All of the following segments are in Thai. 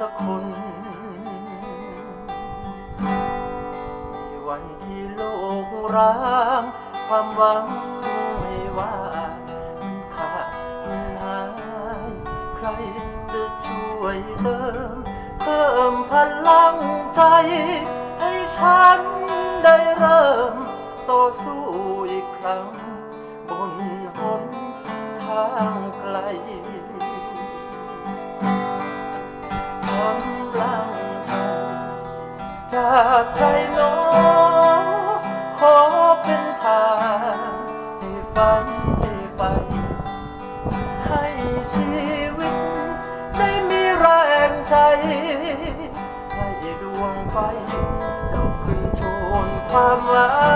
สักคน ในวันที่โลกร้างความหวังไม่ว่ามันขาดมันหาย ใครจะช่วยเติม เพิ่มพลังใจ ให้ฉันได้เริ่มต่อสู้อีกครั้ง บนหนทางไกล จากใครหนอขอเป็นทางให้ฝันให้ไป ให้ชีวิตได้มีแรงใจ ให้ดวงไฟลุกขึ้นโชนความหวั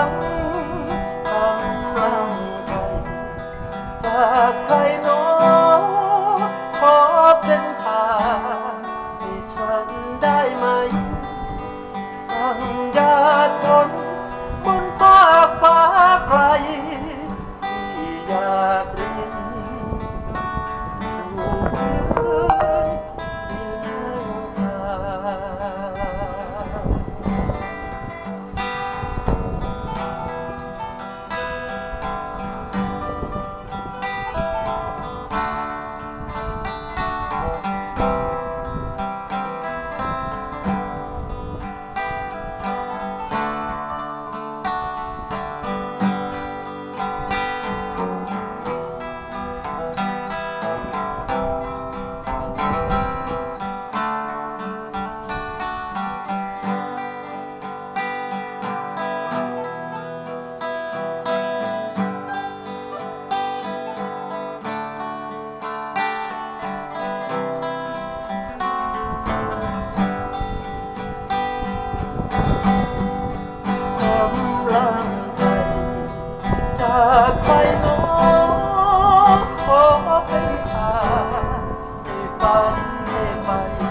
งก ใ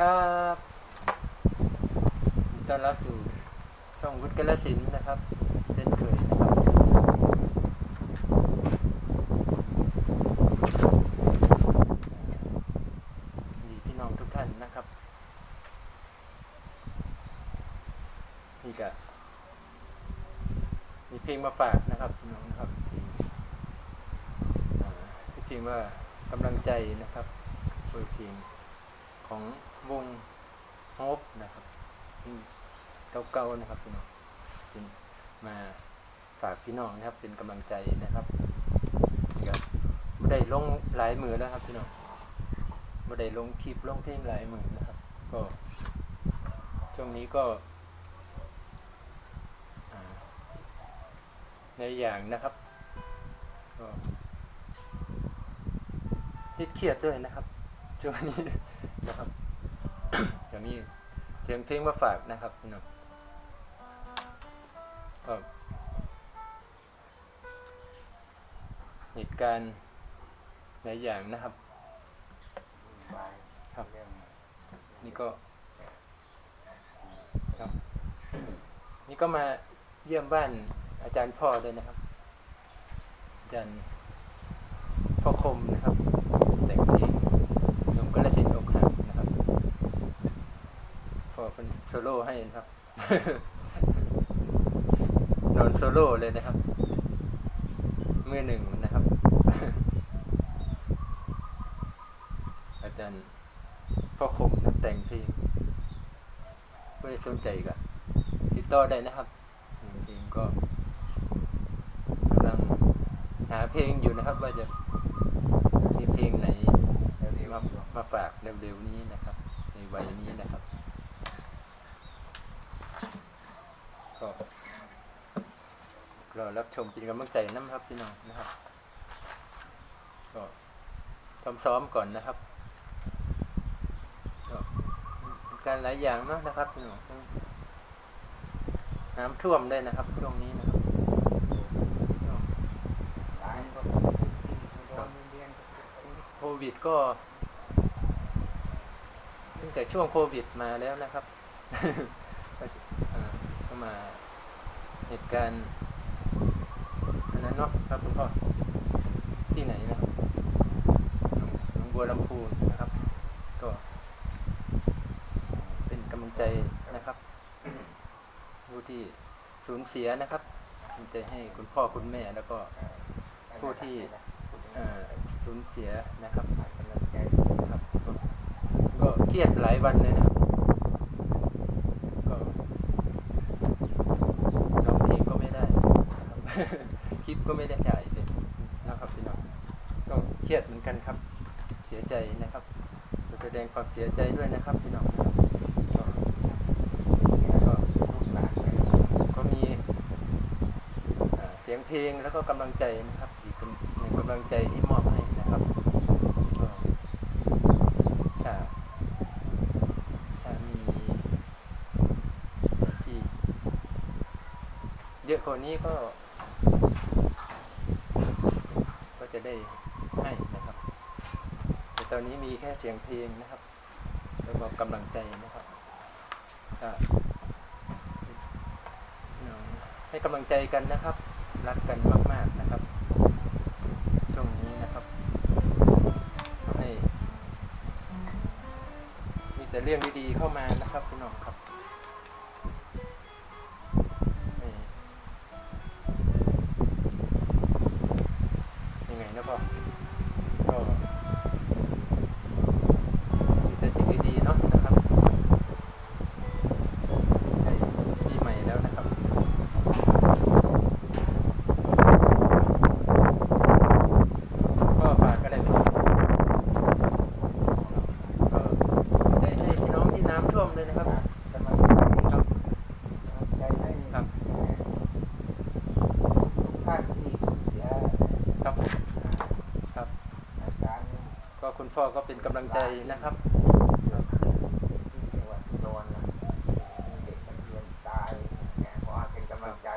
ครับต้อนรับสู่ช่องวุฒิกาลสินนะครับเช่นเคยนะครับ ดีพี่น้องทุกท่านนะครับ นี่ก็มีเพลงมาฝากนะครับพี่น้องนะครับเพลงอ่พลงว่ากำลังใจนะครับเพลงของ วงโฮปนะครับที่เก่าๆนะครับพี่น้องเป็นมาฝากพี่น้องนะครับเป็นกำลังใจนะครับครับไม่ได้ลงหลายมือแล้วครับพี่น้องไม่ได้ลงคลิปลงเพลงหลายมือนะครับ ก็ช่วงนี้ก็ในอย่างนะครับก็ติดเครียดด้วยนะครับช่วงนี้นะครับ จะมีเสียงเพลงมาฝากนะครับพี่น้องก็เหตุการณ์หลายอย่างนะครับ ครับ นี่ก็ ครับ นี่ก็มาเยี่ยมบ้านอาจารย์พ่อด้วยนะครับ อาจารย์พ่อคมนะครับ แต่งเพลงหนุ่มกระสินธุ์อกหักนะครับพอเป็น โซโล่ให้นะครับ นอนโซโล่เลยนะครับมือหนึ่งนะครับ อาจารย์พ่อคมนักแต่งเพลงไม่สนใจก็ติดต่อได้นะครับเพลงก็กำลังหาเพลงอยู่นะครับ ว่าจะมีเพลงไหนมาฝากเร็วๆนี้นะครับ ในวัยนี้นะครับ ก็รอรับชมเป็นกำลังใจน้ำครับพี่น้องนะครับ ก็ทำซ้อมก่อนนะครับก็การหลายอย่างเนาะนะครับพี่น้องน้ำท่วมด้วยนะครับช่วงนี้นะครับโควิดก็ตั้งแต่ช่วงโควิดมาแล้วนะครับ มา เหตุการณ์อันนั้นเนาะครับคุณพ่อที่ไหนนะครับหนองบัวลำพูนะครับ ก็ เป็นกำลังใจนะครับผู้ที่สูญเสียนะครับกำลังใจให้คุณพ่อคุณแม่แล้วก็ผู้ที่สูญเสียนะครับกำลังใจครับก็ก็เครียดหลายวันเลยนะครับก็ร้องเพลงก็ไม่ได้นะ คลิปก็ไม่ได้ถ่ายเลยนะครับพี่น้องก็เครียดเหมือนกันครับ เสียใจนะครับแสดงความเสียใจด้วยนะครับพี่น้องก็มีเสียงเพลงแล้วก็กำลังใจนะครับอีกหนึ่งกำลังใจที่มอบให้นะครับก็ถ้าถ้ามีที่เยอะกว่านี้ก็ ก็ จะได้ให้นะครับ แต่ตอนนี้มีแค่เสียงเพลงนะครับแล้วก็กำลังใจนะครับให้กำลังใจกันนะครับ รักกันมากๆนะครับช่วงนี้นะครับให้มีแต่เรื่องดีๆเข้ามานะครับพี่น้องครับให้ยังไงนะพ่อก็มีแต่สิ่งดีๆเนาะนะครับใกล้ปีใหม่แล้วนะครับ ก็ฝากก็ได้ไหมก็ใจให้พี่น้องที่น้ำท่วมเลยนะครับ กำลัง ครับ ใจให้ ครับ ทุกท่านที่สูญเสีย ครับผมครับ อาการ ก็คุณพ่อก็เป็นกำลังใจนะครับ เกิดขึ้นที่จังหวัดอุดรนะมีเด็กนักเรียนตายเนี่ยขอให้เป็นกำลังใจ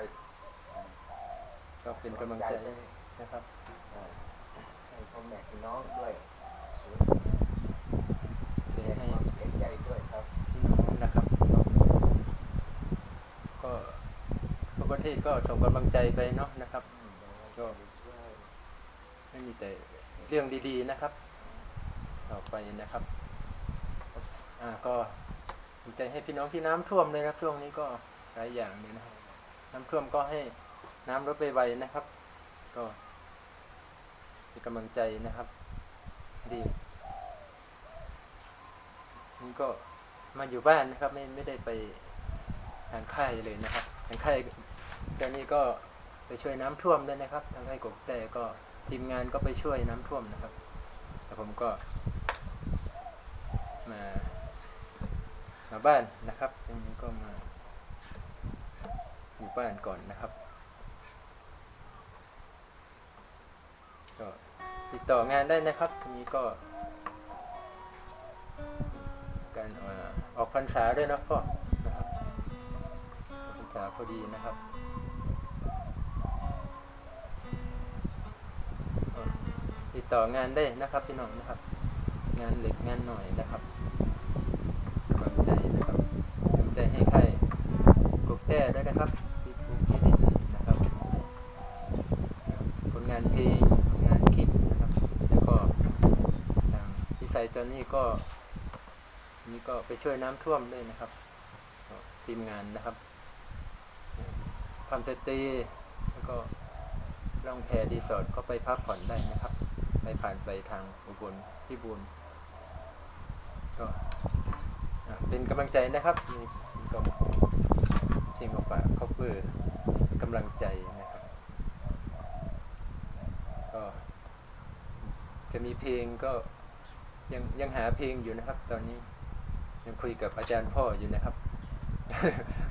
ก็เป็นกำลังใจนะครับเอ่อให้พ่อแม่พี่น้องด้วยเสียแสดงให้ความเสียใจด้วยครับพี่น้องนะครับ ก็ทั่วประเทศก็ส่งกำลังใจไปเนาะนะครับก็ไม่มีแต่เรื่องดีๆนะครับต่อไปนะครับอ่าก็สนใจให้พี่น้องที่น้ำท่วมเลยนะครับช่วงนี้ก็หลายอย่างเลยนะครับน้ำท่วมก็ให้ น้ำลดไปไวนะครับ ก็เป็นกำลังใจนะครับ ดีนี่ก็มาอยู่บ้านนะครับ ไม่ไม่ได้ไปทางค่ายเลยนะครับทางค่ายเจ้านี้ก็ไปช่วยน้ำท่วมด้วยนะครับ ทางค่ายกบแต่ก็ทีมงานก็ไปช่วยน้ำท่วมนะครับ แต่ผมก็ มามาบ้านนะครับทีนี้ก็มาอยู่บ้านก่อนนะครับ ก็ติดต่องานได้นะครับทีนี้ก็ การออกพรรษาด้วยนะพ่อนะครับพรรษาพอดีนะครับติดต่องานได้นะครับพี่น้องนะครับ งานเหล็กงานหน่อยนะครับ ส่ตอนนี้ก็ นี่ก็ไปช่วยน้ำท่วมด้วยนะครับ ทีมงานนะครับทำเตย์แล้วก็ล่องแพรีสอร์ทก็ไปพักผ่อนได้นะครับ ไปผ่านไปทางอุบลที่บุญก็เป็นกำลังใจนะครับนี่ก็ชิงมาฝากคอปเปอร์กำลังใจนะครับ ก็จะมีเพลงก็ ยังยังหาเพลงอยู่นะครับ ตอนนี้ยังคุยกับอาจารย์พ่ออยู่นะครับ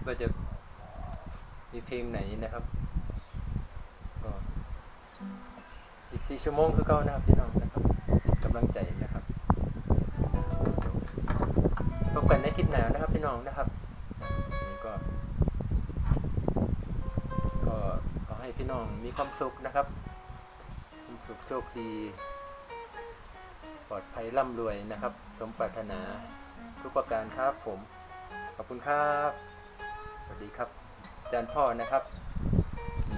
ว่าจะมีเพลงไหนนะครับก็อีกสี่ชั่วโมงคือเก่านะครับพี่น้องนะครับกำลังใจนะครับพบกันในคลิปหน้านะครับพี่น้องนะครับนี่ก็ ก็ขอให้พี่น้องมีความสุขนะครับความสุขโชคดี ปลอดภัยร่ำรวยนะครับ สมปรารถนาทุกประการครับผม ขอบคุณครับ สวัสดีครับอาจารย์พ่อนะครับ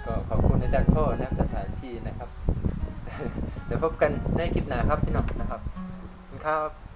ก็ขอบคุณอาจารย์พ่อนะสถานที่นะครับ เดี๋ยวพบกันในคลิปหน้าครับพี่น้องนะครับขอบคุณครับ